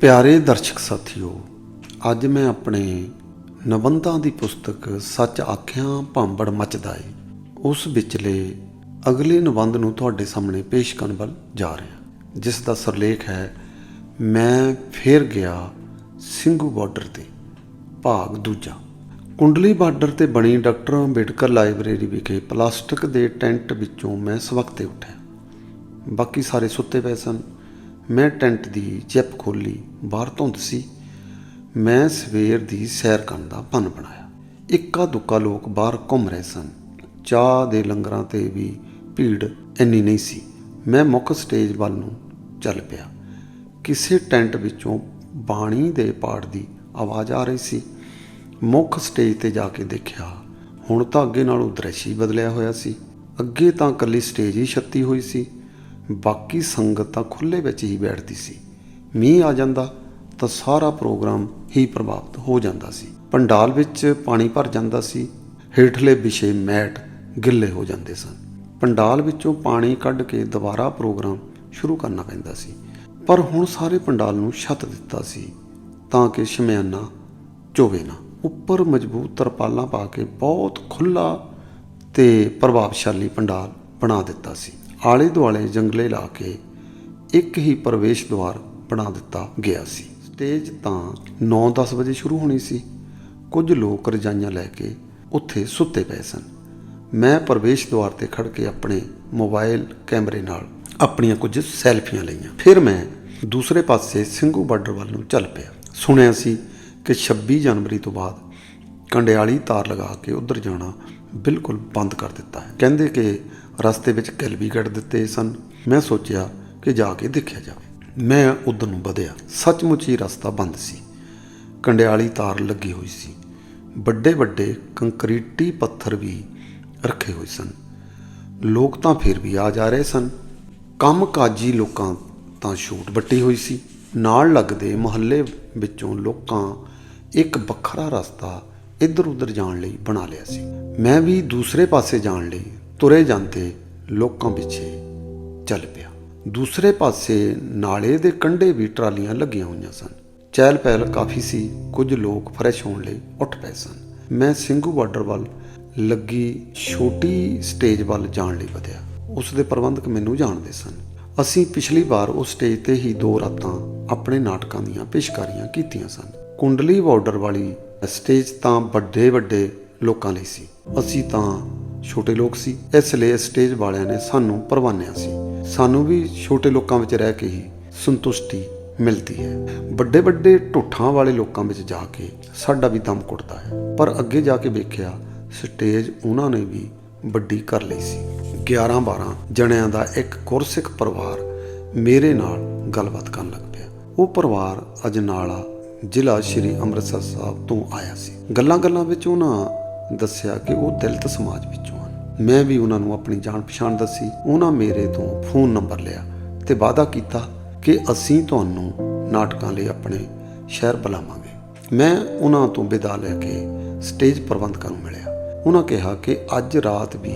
ਪਿਆਰੇ ਦਰਸ਼ਕ ਸਾਥੀਓ, ਅੱਜ ਮੈਂ ਆਪਣੇ ਨਿਬੰਧਾਂ ਦੀ ਪੁਸਤਕ ਸੱਚ ਆਖਿਆਂ ਭਾਂਬੜ ਮੱਚਦਾ ਏ। ਉਸ ਵਿਚਲੇ ਅਗਲੇ ਨਿਬੰਧ ਨੂੰ ਤੁਹਾਡੇ ਸਾਹਮਣੇ ਪੇਸ਼ ਕਰਨ ਵੱਲ ਜਾ ਰਿਹਾ ਜਿਸ ਦਾ ਸਰਲੇਖ ਹੈ, ਮੈਂ ਫੇਰ ਗਿਆ ਸਿੰਘੂ ਬਾਰਡਰ ਤੇ, ਭਾਗ ਦੂਜਾ। ਕੁੰਡਲੀ ਬਾਰਡਰ ਤੇ ਬਣੀ ਡਾਕਟਰ ਅੰਬੇਡਕਰ ਲਾਇਬ੍ਰੇਰੀ ਵਿਖੇ ਪਲਾਸਟਿਕ ਦੇ ਟੈਂਟ ਵਿੱਚੋਂ ਮੈਂ ਸਵਖਤੇ ਉੱਠਿਆ। ਬਾਕੀ ਸਾਰੇ ਸੁੱਤੇ ਪਏ ਸਨ। ਮੈਂ ਟੈਂਟ ਦੀ ਜਿਪ ਖੋਲੀ ਬਾਹਰ ਧੁੰਦ ਸੀ। ਮੈਂ ਸਵੇਰ ਦੀ ਸੈਰ ਕਰਨ ਦਾ ਪਨ ਬਣਾਇਆ। ਇੱਕਾ ਦੁੱਕਾ ਲੋਕ ਬਾਹਰ ਘੁੰਮ ਰਹੇ ਸਨ। ਚਾਹ ਦੇ ਲੰਗਰਾਂ ਤੇ ਵੀ ਭੀੜ ਇੰਨੀ ਨਹੀਂ ਸੀ। ਮੈਂ ਮੁੱਖ ਸਟੇਜ ਵੱਲ ਨੂੰ ਚੱਲ ਪਿਆ। ਕਿਸੇ ਟੈਂਟ ਵਿੱਚੋਂ ਬਾਣੀ ਦੇ ਪਾਠ ਦੀ ਆਵਾਜ਼ ਆ ਰਹੀ ਸੀ। ਮੁੱਖ ਸਟੇਜ ਤੇ ਜਾ ਕੇ ਦੇਖਿਆ, ਹੁਣ ਤਾਂ ਅੱਗੇ ਨਾਲੋਂ ਦ੍ਰਿਸ਼ ਹੀ ਬਦਲਿਆ ਹੋਇਆ ਸੀ। ਅੱਗੇ ਤਾਂ ਇਕੱਲੀ ਸਟੇਜ ਹੀ ਛੱਤੀ ਹੋਈ ਸੀ। ਬਾਕੀ ਸੰਗਤ ਤਾਂ ਖੁੱਲੇ ਵਿੱਚ ਹੀ ਬੈਠਦੀ ਸੀ। ਮੀਂਹ ਆ ਜਾਂਦਾ ਤਾਂ ਸਾਰਾ ਪ੍ਰੋਗਰਾਮ ਹੀ ਪ੍ਰਭਾਵਿਤ ਹੋ ਜਾਂਦਾ ਸੀ। ਪੰਡਾਲ ਵਿੱਚ ਪਾਣੀ ਭਰ ਜਾਂਦਾ ਸੀ। ਹੇਠਲੇ ਵਿਸ਼ੇ ਮੈਟ ਗਿੱਲੇ ਹੋ ਜਾਂਦੇ ਸਨ। ਪੰਡਾਲ ਵਿੱਚੋਂ ਪਾਣੀ ਕੱਢ ਕੇ ਦੁਬਾਰਾ ਪ੍ਰੋਗਰਾਮ ਸ਼ੁਰੂ ਕਰਨਾ ਪੈਂਦਾ ਸੀ। ਪਰ ਹੁਣ ਸਾਰੇ ਪੰਡਾਲ ਨੂੰ ਛੱਤ ਦਿੱਤਾ ਸੀ ਤਾਂ ਕਿ ਸ਼ਮਿਆਨਾ ਚੋਵੇ ਨਾ। ਉੱਪਰ ਮਜ਼ਬੂਤ ਤਰਪਾਲਾਂ ਪਾ ਕੇ ਬਹੁਤ ਖੁੱਲਾ ਤੇ ਪ੍ਰਭਾਵਸ਼ਾਲੀ ਪੰਡਾਲ ਬਣਾ ਦਿੱਤਾ ਸੀ। ਆਲੇ ਦੁਆਲੇ ਜੰਗਲੇ ਲਾ ਕੇ ਇੱਕ ਹੀ ਪ੍ਰਵੇਸ਼ ਦੁਆਰ ਬਣਾ ਦਿੱਤਾ ਗਿਆ ਸੀ। ਸਟੇਜ ਤਾਂ 9-10 ਵਜੇ ਸ਼ੁਰੂ ਹੋਣੀ ਸੀ। ਕੁਝ ਲੋਕ ਰਜਾਈਆਂ ਲੈ ਕੇ ਉੱਥੇ ਸੁੱਤੇ ਪਏ ਸਨ। ਮੈਂ ਪ੍ਰਵੇਸ਼ ਦੁਆਰ ਤੇ ਖੜ ਕੇ ਆਪਣੇ ਮੋਬਾਈਲ ਕੈਮਰੇ ਨਾਲ ਆਪਣੀਆਂ ਕੁਝ ਸੈਲਫੀਆਂ ਲਈਆਂ। ਫਿਰ ਮੈਂ ਦੂਸਰੇ ਪਾਸੇ ਸਿੰਘੂ ਬਾਰਡਰ ਵੱਲ ਨੂੰ ਚੱਲ ਪਿਆ। ਸੁਣਿਆ ਸੀ ਕਿ 26 ਜਨਵਰੀ ਤੋਂ ਬਾਅਦ ਕੰਡਿਆਲੀ ਤਾਰ ਲਗਾ ਕੇ ਉੱਧਰ ਜਾਣਾ ਬਿਲਕੁਲ ਬੰਦ ਕਰ ਦਿੱਤਾ ਹੈ। ਕਹਿੰਦੇ ਕਿ ਰਸਤੇ ਵਿੱਚ ਕਿਲ ਵੀ ਕੱਢ ਦਿੱਤੇ ਸਨ। ਮੈਂ ਸੋਚਿਆ ਕਿ ਜਾ ਕੇ ਦੇਖਿਆ ਜਾਵੇ। ਮੈਂ ਉਧਰ ਨੂੰ ਵਧਿਆ। ਸੱਚਮੁੱਚ ਹੀ ਰਸਤਾ ਬੰਦ ਸੀ। ਕੰਡਿਆਲੀ ਤਾਰ ਲੱਗੀ ਹੋਈ ਸੀ। ਵੱਡੇ ਵੱਡੇ ਕੰਕਰੀਟੀ ਪੱਥਰ ਵੀ ਰੱਖੇ ਹੋਏ ਸਨ। ਲੋਕ ਤਾਂ ਫਿਰ ਵੀ ਆ ਜਾ ਰਹੇ ਸਨ। ਕੰਮ ਕਾਜੀ ਲੋਕਾਂ ਤਾਂ ਛੂਟ ਵੱਟੀ ਹੋਈ ਸੀ। ਨਾਲ ਲੱਗਦੇ ਮੁਹੱਲੇ ਵਿੱਚੋਂ ਲੋਕਾਂ ਇੱਕ ਵੱਖਰਾ ਰਸਤਾ ਇੱਧਰ ਉੱਧਰ ਜਾਣ ਲਈ ਬਣਾ ਲਿਆ ਸੀ। ਮੈਂ ਵੀ ਦੂਸਰੇ ਪਾਸੇ ਜਾਣ ਲਈ ਤੁਰੇ ਜਾਂਦੇ ਲੋਕਾਂ ਪਿੱਛੇ ਚੱਲ ਪਿਆ। ਦੂਸਰੇ ਪਾਸੇ ਨਾਲੇ ਦੇ ਕੰਢੇ ਵੀ ਟਰਾਲੀਆਂ ਲੱਗੀਆਂ ਹੋਈਆਂ ਸਨ। ਚਹਿਲ ਪਹਿਲ ਕਾਫੀ ਸੀ, ਕੁਝ ਲੋਕ ਫਰੈਸ਼ ਹੋਣ ਲਈ ਉੱਠ ਪਏ ਸਨ। ਮੈਂ ਸਿੰਘੂ ਬਾਰਡਰ ਵੱਲ ਲੱਗੀ ਛੋਟੀ ਸਟੇਜ ਵੱਲ ਜਾਣ ਲਈ ਵਧਿਆ। ਉਸ ਦੇ ਪ੍ਰਬੰਧਕ ਮੈਨੂੰ ਜਾਣਦੇ ਸਨ। ਅਸੀਂ ਪਿਛਲੀ ਵਾਰ ਉਸ ਸਟੇਜ ਤੇ ਹੀ ਦੋ ਰਾਤਾਂ ਆਪਣੇ ਨਾਟਕਾਂ ਦੀਆਂ ਪੇਸ਼ਕਾਰੀਆਂ ਕੀਤੀਆਂ ਸਨ। ਕੁੰਡਲੀ ਬਾਰਡਰ ਵਾਲੀ ਸਟੇਜ ਤਾਂ ਵੱਡੇ ਵੱਡੇ ਲੋਕਾਂ ਲਈ ਸੀ। ਅਸੀਂ ਤਾਂ ਛੋਟੇ ਲੋਕ ਸੀ। ਇਸ ਲਈ ਸਟੇਜ ਵਾਲਿਆਂ ਨੇ ਸਾਨੂੰ ਪਰਵਾਨਿਆ ਸੀ। ਸਾਨੂੰ ਵੀ ਛੋਟੇ ਲੋਕਾਂ ਵਿੱਚ ਰਹਿ ਕੇ ਹੀ ਸੰਤੁਸ਼ਟੀ ਮਿਲਦੀ ਹੈ। ਵੱਡੇ ਵੱਡੇ ਢੁੱਠਾਂ ਵਾਲੇ ਲੋਕਾਂ ਵਿੱਚ ਜਾ ਕੇ ਸਾਡਾ ਵੀ ਦਮ ਘੁੱਟਦਾ ਹੈ। ਪਰ ਅੱਗੇ ਜਾ ਕੇ ਵੇਖਿਆ ਸਟੇਜ ਉਹਨਾਂ ਨੇ ਵੀ ਵੱਡੀ ਕਰ ਲਈ ਸੀ। 11 12 ਜਣਿਆਂ ਦਾ ਇੱਕ ਗੁਰਸਿੱਖ ਪਰਿਵਾਰ ਮੇਰੇ ਨਾਲ ਗੱਲਬਾਤ ਕਰਨ ਲੱਗ ਪਿਆ। ਉਹ ਪਰਿਵਾਰ ਅਜਨਾਲਾ ਜ਼ਿਲ੍ਹਾ ਸ਼੍ਰੀ ਅੰਮ੍ਰਿਤਸਰ ਸਾਹਿਬ ਤੋਂ ਆਇਆ ਸੀ। ਗੱਲਾਂ-ਗੱਲਾਂ ਵਿੱਚ ਉਹਨਾਂ ਦੱਸਿਆ ਕਿ ਉਹ ਦਲਿਤ ਸਮਾਜ ਵਿੱਚੋਂ ਹਨ। ਮੈਂ ਵੀ ਉਹਨਾਂ ਨੂੰ ਆਪਣੀ ਜਾਣ ਪਛਾਣ ਦੱਸੀ। ਉਹਨਾਂ ਮੇਰੇ ਤੋਂ ਫੋਨ ਨੰਬਰ ਲਿਆ ਤੇ ਵਾਅਦਾ ਕੀਤਾ ਕਿ ਅਸੀਂ ਤੁਹਾਨੂੰ ਨਾਟਕਾਂ ਲਈ ਆਪਣੇ ਸ਼ਹਿਰ ਬੁਲਾਵਾਂਗੇ। ਮੈਂ ਉਹਨਾਂ ਤੋਂ ਵਿਦਾ ਲੈ ਕੇ ਸਟੇਜ ਪ੍ਰਬੰਧਕਾਂ ਨੂੰ ਮਿਲਿਆ। ਉਹਨਾਂ ਕਿਹਾ ਕਿ ਅੱਜ ਰਾਤ ਵੀ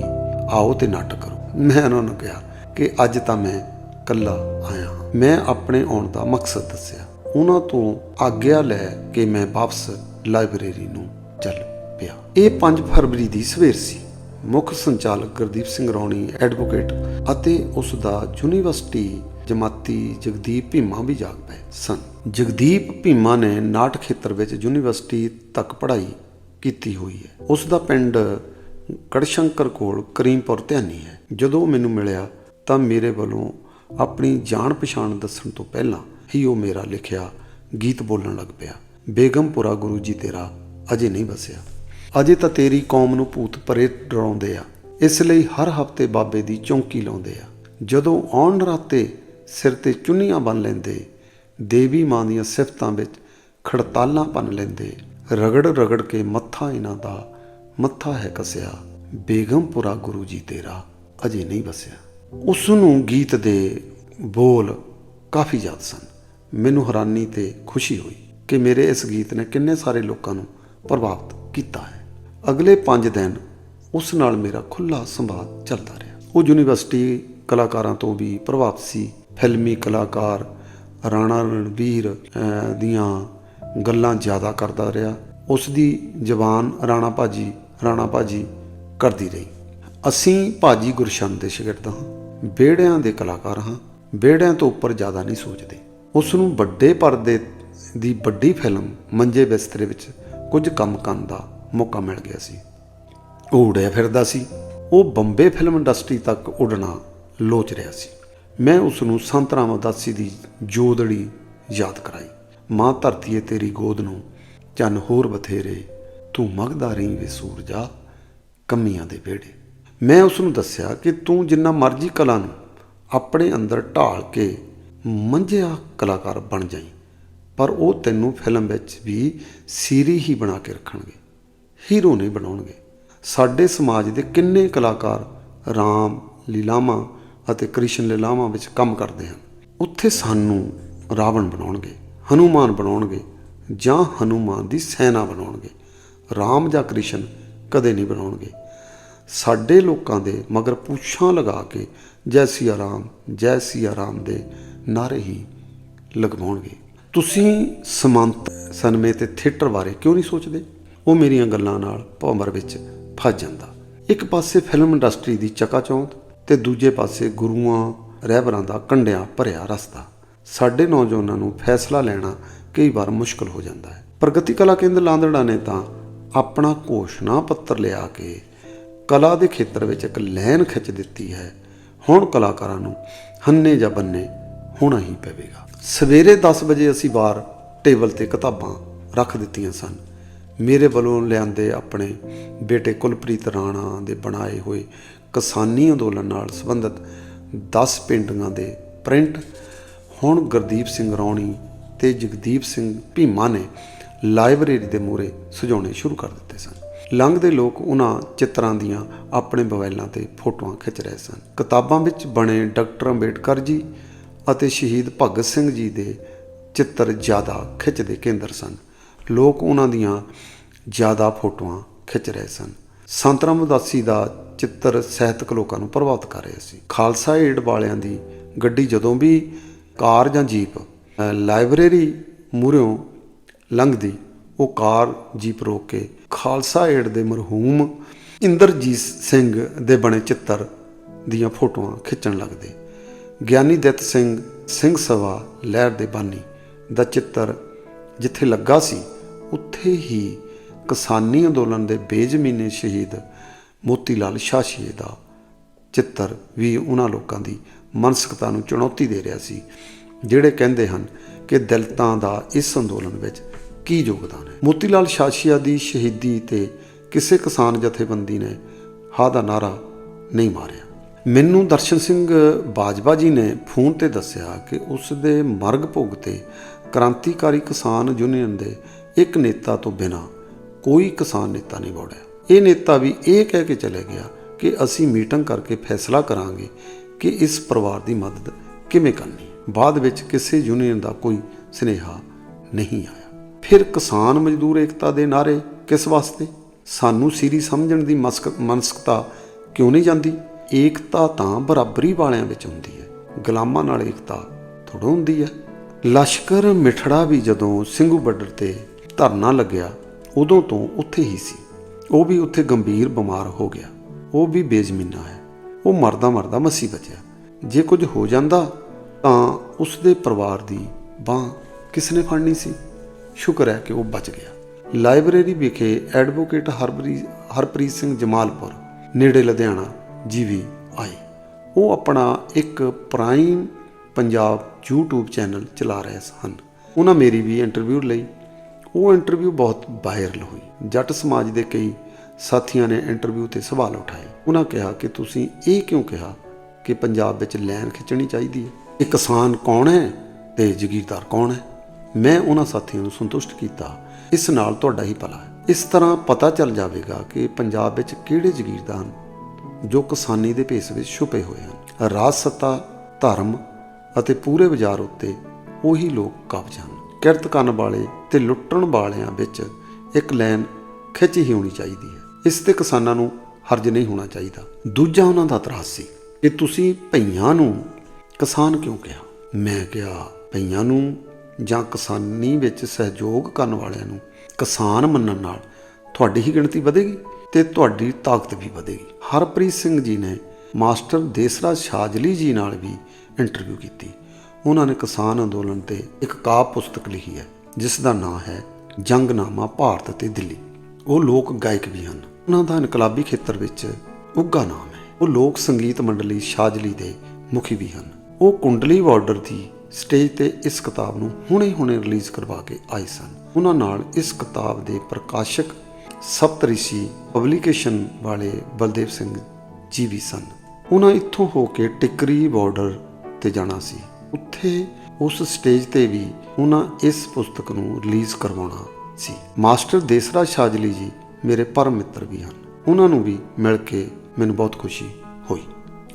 ਆਓ ਤੇ ਨਾਟਕ ਕਰੋ। ਮੈਂ ਉਹਨਾਂ ਨੂੰ ਕਿਹਾ ਕਿ ਅੱਜ ਤਾਂ ਮੈਂ ਇਕੱਲਾ ਆਇਆ ਮੈਂ ਆਪਣੇ ਆਉਣ ਦਾ ਮਕਸਦ ਦੱਸਿਆ। ਉਹਨਾਂ ਤੋਂ ਆਗਿਆ ਲੈ ਕੇ ਮੈਂ ਵਾਪਸ ਲਾਇਬ੍ਰੇਰੀ ਨੂੰ ਚੱਲ ਪਿਆ। ਇਹ 5 ਫਰਵਰੀ ਦੀ ਸਵੇਰ ਸੀ। ਮੁੱਖ ਸੰਚਾਲਕ ਗੁਰਦੀਪ ਸਿੰਘ ਰੌਣੀ, ਐਡਵੋਕੇਟ ਅਤੇ ਉਸ ਦਾ ਯੂਨੀਵਰਸਿਟੀ ਜਮਾਤੀ ਜਗਦੀਪ ਭੀਮਾ ਵੀ ਜਾਗ ਪਏ ਸਨ। ਜਗਦੀਪ ਭੀਮਾ ਨੇ ਨਾਟ ਖੇਤਰ ਵਿੱਚ ਯੂਨੀਵਰਸਿਟੀ ਤੱਕ ਪੜ੍ਹਾਈ ਕੀਤੀ ਹੋਈ ਹੈ। ਉਸ ਦਾ ਪਿੰਡ ਕੜਸ਼ੰਕਰ ਕੋਲ ਕਰੀਮਪੁਰ ਧਿਆਨੀ ਹੈ। ਜਦੋਂ ਮੈਨੂੰ ਮਿਲਿਆ ਤਾਂ ਮੇਰੇ ਵੱਲੋਂ ਆਪਣੀ ਜਾਣ ਪਛਾਣ ਦੱਸਣ ਤੋਂ ਪਹਿਲਾਂ ਹੀ ਉਹ ਮੇਰਾ ਲਿਖਿਆ ਗੀਤ ਬੋਲਣ ਲੱਗ ਪਿਆ। ਬੇਗਮਪੁਰਾ ਗੁਰੂ ਜੀ ਤੇਰਾ ਅਜੇ ਨਹੀਂ ਵਸਿਆ। ਅਜੇ ਤਾਂ ਤੇਰੀ ਕੌਮ ਨੂੰ ਭੂਤ ਪਰੇ ਡਰਾਉਂਦੇ ਆ। ਇਸ ਲਈ ਹਰ ਹਫ਼ਤੇ ਬਾਬੇ ਦੀ ਚੌਂਕੀ ਲਾਉਂਦੇ ਆ। ਜਦੋਂ ਆਉਣ ਰਾਤੇ ਸਿਰ ਤੇ ਚੁੰਨੀਆਂ ਬੰਨ ਲੈਂਦੇ, ਦੇਵੀ ਮਾਂ ਦੀਆਂ ਸਿਫਤਾਂ ਵਿੱਚ ਖੜਤਾਲਾਂ ਭੰਨ ਲੈਂਦੇ, ਰਗੜ ਰਗੜ ਕੇ ਮੱਥਾ ਇਹਨਾਂ ਦਾ ਮੱਥਾ ਹੈ ਕਸਿਆ, ਬੇਗਮਪੁਰਾ ਗੁਰੂ ਜੀ ਤੇਰਾ ਅਜੇ ਨਹੀਂ ਵਸਿਆ। ਉਸ ਨੂੰ ਗੀਤ ਦੇ ਬੋਲ ਕਾਫੀ ਯਾਦ ਸਨ। ਮੈਨੂੰ ਹੈਰਾਨੀ ਤੇ ਖੁਸ਼ੀ ਹੋਈ ਕਿ ਮੇਰੇ ਇਸ ਗੀਤ ਨੇ ਕਿੰਨੇ ਸਾਰੇ ਲੋਕਾਂ ਨੂੰ ਪ੍ਰਭਾਵਿਤ ਕੀਤਾ ਹੈ। ਅਗਲੇ 5 ਦਿਨ ਉਸ ਨਾਲ ਮੇਰਾ ਖੁੱਲਾ ਸੰਵਾਦ ਚੱਲਦਾ ਰਿਹਾ। ਉਹ ਯੂਨੀਵਰਸਿਟੀ ਕਲਾਕਾਰਾਂ ਤੋਂ ਵੀ ਪ੍ਰਭਾਵਿਤ ਸੀ। ਫਿਲਮੀ ਕਲਾਕਾਰ ਰਾਣਾ ਰਣਵੀਰ ਦੀਆਂ ਗੱਲਾਂ ਜ਼ਿਆਦਾ ਕਰਦਾ ਰਿਹਾ। ਉਸ ਦੀ ਜ਼ਬਾਨ ਰਾਣਾ ਭਾਜੀ ਰਾਣਾ ਭਾਜੀ ਕਰਦੀ ਰਹੀ। ਅਸੀਂ ਭਾਜੀ ਗੁਰਸ਼ੰਦ ਦੇ ਸ਼ਾਗਿਰਦ ਹਾਂ। ਵਿਹੜਿਆਂ ਦੇ ਕਲਾਕਾਰ ਹਾਂ। ਵਿਹੜਿਆਂ ਤੋਂ ਉੱਪਰ ਜ਼ਿਆਦਾ ਨਹੀਂ ਸੋਚਦੇ। ਉਸ ਨੂੰ ਵੱਡੇ ਪਰਦੇ ਦੀ ਵੱਡੀ ਫਿਲਮ ਮੰਜੇ ਬਿਸਤਰੇ ਵਿੱਚ ਕੁਝ ਕੰਮ ਕਰਨ ਦਾ ਮੌਕਾ ਮਿਲ ਗਿਆ ਸੀ। ਉਹ ਉੜਿਆ ਫਿਰਦਾ ਸੀ। ਉਹ ਬੰਬੇ ਫਿਲਮ ਇੰਡਸਟਰੀ ਤੱਕ ਉੱਡਣਾ ਲੋਚ ਰਿਹਾ ਸੀ। ਮੈਂ ਉਸ ਨੂੰ ਸੰਤ ਰਾਮ ਉਦਾਸੀ ਦੀ ਜੋਦੜੀ ਯਾਦ ਕਰਾਈ। ਮਾਂ ਧਰਤੀ ਤੇਰੀ ਗੋਦ ਨੂੰ, ਚੰਨ ਹੋਰ ਬਥੇਰੇ। ਤੂੰ ਮਗਦਾ ਰਹੀ ਵੇ ਸੂਰਜਾ ਕੰਮੀਆਂ ਦੇ ਵਿਹੜੇ। ਮੈਂ ਉਸ ਨੂੰ ਦੱਸਿਆ ਕਿ ਤੂੰ ਜਿੰਨਾ ਮਰਜ਼ੀ ਕਲਾ ਨੂੰ ਆਪਣੇ ਅੰਦਰ ਢਾਲ ਕੇ ਮੰਝਿਆ ਕਲਾਕਾਰ ਬਣ ਜਾਈ, ਪਰ ਉਹ ਤੈਨੂੰ ਫਿਲਮ ਵਿੱਚ ਵੀ ਸੀਰੀ ਹੀ ਬਣਾ ਕੇ ਰੱਖਣਗੇ। ਹੀਰੋ ਨਹੀਂ ਬਣਾਉਣਗੇ। ਸਾਡੇ ਸਮਾਜ ਦੇ ਕਿੰਨੇ ਕਲਾਕਾਰ ਰਾਮ ਲੀਲਾਵਾਂ ਅਤੇ ਕ੍ਰਿਸ਼ਨ ਲੀਲਾਵਾਂ ਵਿੱਚ ਕੰਮ ਕਰਦੇ ਹਨ। ਉੱਥੇ ਸਾਨੂੰ ਰਾਵਣ ਬਣਾਉਣਗੇ, ਹਨੂਮਾਨ ਬਣਾਉਣਗੇ ਜਾਂ ਹਨੂਮਾਨ ਦੀ ਸੈਨਾ ਬਣਾਉਣਗੇ। ਰਾਮ ਜਾਂ ਕ੍ਰਿਸ਼ਨ ਕਦੇ ਨਹੀਂ ਬਣਾਉਣਗੇ। ਸਾਡੇ ਲੋਕਾਂ ਦੇ ਮਗਰ ਪੁੱਛਾਂ ਲਗਾ ਕੇ ਜੈ ਸਿਆ ਰਾਮ, ਜੈ ਸਿਆ ਰਾਮ ਦੇ ਨਾਰੇ ਹੀ ਲਗਵਾਉਣਗੇ। ਤੁਸੀਂ ਸਮੰਤ ਸਿਨੇਮੇ ਤੇ ਥੀਏਟਰ ਬਾਰੇ ਕਿਉਂ ਨਹੀਂ ਸੋਚਦੇ? ਉਹ ਮੇਰੀਆਂ ਗੱਲਾਂ ਨਾਲ ਭੌਮਰ ਵਿੱਚ ਫਸ ਜਾਂਦਾ। ਇੱਕ ਪਾਸੇ ਫਿਲਮ ਇੰਡਸਟਰੀ ਦੀ ਚਕਾਚੌਂਧ ਤੇ ਦੂਜੇ ਪਾਸੇ ਗੁਰੂਆਂ, ਰਹਿਬਰਾਂ ਦਾ ਕੰਡਿਆਂ ਭਰਿਆ ਰਸਤਾ। ਸਾਡੇ ਨੌਜਵਾਨਾਂ ਨੂੰ ਫੈਸਲਾ ਲੈਣਾ ਕਈ ਵਾਰ ਮੁਸ਼ਕਲ ਹੋ ਜਾਂਦਾ ਹੈ। ਪ੍ਰਗਤੀ ਕਲਾ ਕੇਂਦਰ ਲਾਂਦੜਾ ਨੇ ਤਾਂ ਆਪਣਾ ਘੋਸ਼ਣਾ ਪੱਤਰ ਲਿਆ ਕੇ ਕਲਾ ਦੇ ਖੇਤਰ ਵਿੱਚ ਇੱਕ ਲਾਈਨ ਖਿੱਚ ਦਿੱਤੀ ਹੈ। ਹੁਣ ਕਲਾਕਾਰਾਂ ਨੂੰ ਹੰਨੇ ਜਾਂ ਬੰਨੇ ਹੋਣਾ ਹੀ ਪਵੇਗਾ। ਸਵੇਰੇ 10 ਵਜੇ ਅਸੀਂ ਬਾਹਰ ਟੇਬਲ ਤੇ ਕਿਤਾਬਾਂ ਰੱਖ ਦਿੱਤੀਆਂ ਸਨ। ਮੇਰੇ ਵੱਲੋਂ ਲਿਆਂਦੇ ਆਪਣੇ ਬੇਟੇ ਕੁਲਪ੍ਰੀਤ ਰਾਣਾ ਦੇ ਬਣਾਏ ਹੋਏ ਕਿਸਾਨੀ ਅੰਦੋਲਨ ਨਾਲ ਸੰਬੰਧਿਤ 10 ਪੇਂਟਿੰਗਾਂ ਦੇ ਪ੍ਰਿੰਟ ਹੁਣ ਗੁਰਦੀਪ ਸਿੰਘ ਰੌਣੀ ਤੇ ਜਗਦੀਪ ਸਿੰਘ ਭੀਮਾ ਨੇ ਲਾਇਬ੍ਰੇਰੀ ਦੇ ਮੂਹਰੇ ਸਜਾਉਣੇ ਸ਼ੁਰੂ ਕਰ ਦਿੱਤੇ ਸਨ। ਲੰਘਦੇ ਲੋਕ ਉਹਨਾਂ ਚਿੱਤਰਾਂ ਦੀਆਂ ਆਪਣੇ ਮੋਬਾਈਲਾਂ ਤੇ ਫੋਟੋਆਂ ਖਿੱਚ ਰਹੇ ਸਨ। ਕਿਤਾਬਾਂ ਵਿੱਚ ਬਣੇ ਡਾਕਟਰ ਅੰਬੇਡਕਰ ਜੀ ਅਤੇ ਸ਼ਹੀਦ ਭਗਤ ਸਿੰਘ ਜੀ ਦੇ ਚਿੱਤਰ ਜ਼ਿਆਦਾ ਖਿੱਚਦੇ ਕੇਂਦਰ ਸਨ। ਲੋਕ ਉਹਨਾਂ ਦੀਆਂ ਜ਼ਿਆਦਾ ਫੋਟੋਆਂ ਖਿੱਚ ਰਹੇ ਸਨ। ਸੰਤ ਰਾਮ ਉਦਾਸੀ ਦਾ ਚਿੱਤਰ ਸਾਹਿਤਕ ਲੋਕਾਂ ਨੂੰ ਪ੍ਰਭਾਵਿਤ ਕਰ ਰਿਹਾ ਸੀ। ਖਾਲਸਾ ਏਡ ਵਾਲਿਆਂ ਦੀ ਗੱਡੀ ਜਦੋਂ ਵੀ ਕਾਰ ਜਾਂ ਜੀਪ ਲਾਇਬ੍ਰੇਰੀ ਮੂਹਰਿਓਂ ਲੰਘਦੀ, ਉਹ ਕਾਰ, ਜੀਪ ਰੋਕ ਕੇ ਖਾਲਸਾ ਏਡ ਦੇ ਮਰਹੂਮ ਇੰਦਰਜੀਤ ਸਿੰਘ ਦੇ ਬਣੇ ਚਿੱਤਰ ਦੀਆਂ ਫੋਟੋਆਂ ਖਿੱਚਣ ਲੱਗਦੇ। ਗਿਆਨੀ ਦਿੱਤ ਸਿੰਘ ਸਿੰਘ ਸਭਾ ਲਹਿਰ ਦੇ ਬਾਨੀ ਦਾ ਚਿੱਤਰ ਜਿੱਥੇ ਲੱਗਾ ਸੀ, ਉੱਥੇ ਹੀ ਕਿਸਾਨੀ ਅੰਦੋਲਨ ਦੇ ਬੇਜ਼ਮੀਨੇ ਸ਼ਹੀਦ ਮੋਤੀ ਲਾਲ ਸ਼ਾਸ਼ੀਏ ਦਾ ਚਿੱਤਰ ਵੀ ਉਹਨਾਂ ਲੋਕਾਂ ਦੀ ਮਨਸਕਤਾ ਨੂੰ ਚੁਣੌਤੀ ਦੇ ਰਿਹਾ ਸੀ, ਜਿਹੜੇ ਕਹਿੰਦੇ ਹਨ ਕਿ ਦਲਿਤਾਂ ਦਾ ਇਸ ਅੰਦੋਲਨ ਵਿੱਚ ਕੀ ਯੋਗਦਾਨ ਹੈ। ਮੋਤੀ ਲਾਲ ਸ਼ਾਸ਼ੀਆ ਦੀ ਸ਼ਹੀਦੀ ਤੇ ਕਿਸੇ ਕਿਸਾਨ ਜਥੇਬੰਦੀ ਨੇ ਹਾ ਦਾ ਨਾਰਾ ਨਹੀਂ ਮਾਰਿਆ। ਮੈਨੂੰ ਦਰਸ਼ਨ ਸਿੰਘ ਬਾਜਵਾ ਜੀ ਨੇ ਫੋਨ ਤੇ ਦੱਸਿਆ ਕਿ ਉਸ ਦੇ ਮਰਗ ਭੋਗ ਤੇ ਕ੍ਰਾਂਤੀਕਾਰੀ ਕਿਸਾਨ ਯੂਨੀਅਨ ਦੇ ਇੱਕ ਨੇਤਾ ਤੋਂ ਬਿਨਾ ਕੋਈ ਕਿਸਾਨ ਨੇਤਾ ਨਹੀਂ ਬੋੜਿਆ ਇਹ ਨੇਤਾ ਵੀ ਇਹ ਕਹਿ ਕੇ ਚਲੇ ਗਿਆ ਕਿ ਅਸੀਂ ਮੀਟਿੰਗ ਕਰਕੇ ਫੈਸਲਾ ਕਰਾਂਗੇ ਕਿ ਇਸ ਪਰਿਵਾਰ ਦੀ ਮਦਦ ਕਿਵੇਂ ਕਰਨੀ। ਬਾਅਦ ਵਿੱਚ ਕਿਸੇ ਯੂਨੀਅਨ ਦਾ ਕੋਈ ਸਨੇਹਾ ਨਹੀਂ ਆਇਆ। ਫਿਰ ਕਿਸਾਨ ਮਜ਼ਦੂਰ ਏਕਤਾ ਦੇ ਨਾਰੇ ਕਿਸ ਵਾਸਤੇ? ਸਾਨੂੰ ਸੀਰੀ ਸਮਝਣ ਦੀ ਮਸਕ, ਮਨਸਕਤਾ ਕਿਉਂ ਨਹੀਂ ਜਾਂਦੀ? ਏਕਤਾ ਤਾਂ ਬਰਾਬਰੀ ਵਾਲਿਆਂ ਵਿੱਚ ਹੁੰਦੀ ਹੈ। ਗੁਲਾਮਾਂ ਨਾਲ ਏਕਤਾ ਥੋੜ੍ਹਾ ਹੁੰਦੀ ਹੈ। ਲਸ਼ਕਰ ਮਿਠੜਾ ਵੀ ਜਦੋਂ ਸਿੰਘੂ ਬਾਰਡਰ ਤੇ ਧਰਨਾ ਲੱਗਿਆ, ਉਦੋਂ ਤੋਂ ਉੱਥੇ ਹੀ ਸੀ। ਉਹ ਵੀ ਉੱਥੇ ਗੰਭੀਰ ਬਿਮਾਰ ਹੋ ਗਿਆ। ਉਹ ਵੀ ਬੇਜ਼ਮੀਨਾ ਹੈ। ਉਹ ਮਰਦਾ ਮਰਦਾ ਮਸੀ ਬਚਿਆ। ਜੇ ਕੁਝ ਹੋ ਜਾਂਦਾ ਤਾਂ ਉਸ ਦੇ ਪਰਿਵਾਰ ਦੀ ਬਾਹ ਕਿਸ ਨੇ ਫੜਨੀ ਸੀ? ਸ਼ੁਕਰ ਹੈ ਕਿ ਉਹ ਬਚ ਗਿਆ। ਲਾਇਬ੍ਰੇਰੀ ਵਿਖੇ ਐਡਵੋਕੇਟ ਹਰਪ੍ਰੀਤ ਹਰਪ੍ਰੀਤ ਸਿੰਘ ਜਮਾਲਪੁਰ, ਨੇੜੇ ਲੁਧਿਆਣਾ ਜੀ ਵੀ ਆਏ। ਉਹ ਆਪਣਾ ਇੱਕ ਪ੍ਰਾਈਮ ਪੰਜਾਬ YouTube ਚੈਨਲ ਚਲਾ ਰਹੇ ਹਨ ਉਹਨਾਂ ਮੇਰੀ ਵੀ ਇੰਟਰਵਿਊ ਲਈ। ਉਹ ਇੰਟਰਵਿਊ ਬਹੁਤ ਵਾਇਰਲ ਹੋਈ। ਜੱਟ ਸਮਾਜ ਦੇ ਕਈ ਸਾਥੀਆਂ ਨੇ ਇੰਟਰਵਿਊ ਤੇ ਸਵਾਲ ਉਠਾਏ। ਉਹਨਾਂ ਕਿਹਾ ਕਿ ਤੁਸੀਂ ਇਹ ਕਿਉਂ ਕਿਹਾ ਕਿ ਪੰਜਾਬ ਵਿੱਚ ਲਾਈਨ ਖਿੱਚਣੀ ਚਾਹੀਦੀ ਹੈ? ਇਹ ਕਿਸਾਨ ਕੌਣ ਹੈ ਤੇ ਜ਼ਗੀਰਦਾਰ ਕੌਣ ਹੈ? ਮੈਂ ਉਹਨਾਂ ਸਾਥੀਆਂ ਨੂੰ ਸੰਤੁਸ਼ਟ ਕੀਤਾ। ਇਸ ਨਾਲ ਤੁਹਾਡਾ ਹੀ ਭਲਾ ਹੈ। ਇਸ ਤਰ੍ਹਾਂ ਪਤਾ ਚੱਲ ਜਾਵੇਗਾ ਕਿ ਪੰਜਾਬ ਵਿੱਚ ਕਿਹੜੇ ਜ਼ਗੀਰਦਾਰ ਜੋ ਕਿਸਾਨੀ ਦੇ ਭੇਸ ਵਿੱਚ ਛੁਪੇ ਹੋਏ ਹਨ। ਰਾਜ ਸੱਤਾ ਧਰਮ ਅਤੇ ਪੂਰੇ ਬਾਜ਼ਾਰ ਉੱਤੇ ਉਹੀ ਲੋਕ ਕਬਜ਼ ਹਨ ਕਿਰਤ ਕਰਨ ਵਾਲੇ ਤੇ ਲੁੱਟਣ ਵਾਲਿਆਂ ਵਿੱਚ ਇੱਕ ਲਾਈਨ ਖਿੱਚ ਹੀ ਹੋਣੀ ਚਾਹੀਦੀ ਹੈ। ਇਸ ਤੇ ਕਿਸਾਨਾਂ ਨੂੰ ਹਰਜ ਨਹੀਂ ਹੋਣਾ ਚਾਹੀਦਾ। ਦੂਜਾ ਉਹਨਾਂ ਦਾ ਇਤਰਾਜ਼ ਸੀ ਕਿ ਤੁਸੀਂ ਭਈਆਂ ਨੂੰ ਕਿਸਾਨ ਕਿਉਂ ਕਿਹਾ? ਮੈਂ ਕਿਹਾ, ਭਈਆਂ ਨੂੰ ਜਾਂ ਕਿਸਾਨੀ ਵਿੱਚ ਸਹਿਯੋਗ ਕਰਨ ਵਾਲਿਆਂ ਨੂੰ ਕਿਸਾਨ ਮੰਨਣ ਨਾਲ ਤੁਹਾਡੀ ਹੀ ਗਿਣਤੀ ਵਧੇਗੀ ਤੇ ਤੁਹਾਡੀ ਤਾਕਤ ਵੀ ਵਧੇਗੀ। ਹਰਪ੍ਰੀਤ ਸਿੰਘ ਜੀ ਨੇ ਮਾਸਟਰ ਦੇਸਰਾ ਸ਼ਾਜਲੀ ਜੀ ਨਾਲ ਵੀ ਇੰਟਰਵਿਊ ਕੀਤੀ। ਉਹਨਾਂ ਨੇ ਕਿਸਾਨ ਅੰਦੋਲਨ ਤੇ ਇੱਕ ਕਾਵਿ ਪੁਸਤਕ ਲਿਖੀ ਹੈ, ਜਿਸ ਦਾ ਨਾਮ ਹੈ ਜੰਗਨਾਮਾ ਭਾਰਤ ਅਤੇ ਦਿੱਲੀ। ਉਹ ਲੋਕ ਗਾਇਕ ਵੀ ਹਨ। ਉਹਨਾਂ ਦਾ ਇਨਕਲਾਬੀ ਖੇਤਰ ਵਿੱਚ ਉੱਘਾ ਨਾਮ ਹੈ। ਉਹ ਲੋਕ ਸੰਗੀਤ ਮੰਡਲੀ ਸ਼ਾਜਲੀ ਦੇ ਮੁਖੀ ਵੀ ਹਨ। ਉਹ ਕੁੰਡਲੀ ਬਾਰਡਰ ਦੀ ਸਟੇਜ ਤੇ ਇਸ ਕਿਤਾਬ ਨੂੰ ਹੁਣੇ-ਹੁਣੇ ਰਿਲੀਜ਼ ਕਰਵਾ ਕੇ ਆਏ ਸਨ। ਉਹਨਾਂ ਨਾਲ ਇਸ ਕਿਤਾਬ ਦੇ ਪ੍ਰਕਾਸ਼ਕ ਸਪਤਰਿਸ਼ੀ ਪਬਲੀਕੇਸ਼ਨ ਵਾਲੇ ਬਲਦੇਵ ਸਿੰਘ ਜੀ ਵੀ ਸਨ। ਉਹਨਾਂ ਇੱਥੋਂ ਹੋ ਕੇ ਟਿਕਰੀ ਬਾਰਡਰ ਤੇ ਜਾਣਾ ਸੀ। ਉੱਥੇ ਉਸ ਸਟੇਜ ਤੇ ਵੀ ਉਹਨਾਂ ਇਸ ਪੁਸਤਕ ਨੂੰ ਰਿਲੀਜ਼ ਕਰਵਾਉਣਾ ਸੀ। ਮਾਸਟਰ ਦੇਸਰਾ ਸ਼ਾਜਲੀ ਜੀ ਮੇਰੇ ਪਰਮ ਮਿੱਤਰ ਵੀ ਹਨ। ਉਹਨਾਂ ਨੂੰ ਵੀ ਮਿਲ ਕੇ ਮੈਨੂੰ ਬਹੁਤ ਖੁਸ਼ੀ ਹੋਈ।